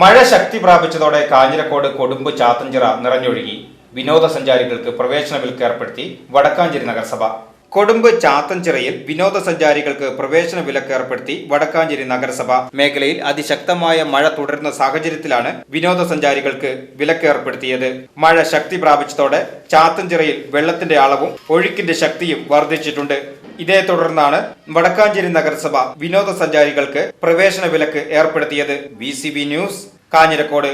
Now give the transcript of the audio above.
മഴ ശക്തി പ്രാപിച്ചതോടെ കാഞ്ഞിരക്കോട് കൊടുമ്പ് ചാത്തഞ്ചിറ നിറഞ്ഞൊഴുകി വിനോദസഞ്ചാരികൾക്ക് പ്രവേശന വിലക്ക് ഏർപ്പെടുത്തി വടക്കാഞ്ചേരി നഗരസഭ. കൊടുമ്പ് ചാത്തഞ്ചിറയിൽ വിനോദസഞ്ചാരികൾക്ക് പ്രവേശന വിലക്ക് ഏർപ്പെടുത്തി വടക്കാഞ്ചേരി നഗരസഭ. മേഖലയിൽ അതിശക്തമായ മഴ തുടരുന്ന സാഹചര്യത്തിലാണ് വിനോദസഞ്ചാരികൾക്ക് വിലക്ക് ഏർപ്പെടുത്തിയത്. മഴ ശക്തി പ്രാപിച്ചതോടെ ചാത്തഞ്ചിറയിൽ വെള്ളത്തിന്റെ അളവും ഒഴുക്കിന്റെ ശക്തിയും വർദ്ധിച്ചിട്ടുണ്ട്. ഇതേ തുടർന്നാണ് വടക്കാഞ്ചേരി നഗരസഭ വിനോദസഞ്ചാരികൾക്ക് പ്രവേശന വിലക്ക് ഏർപ്പെടുത്തിയത്. B news Kanjirakode.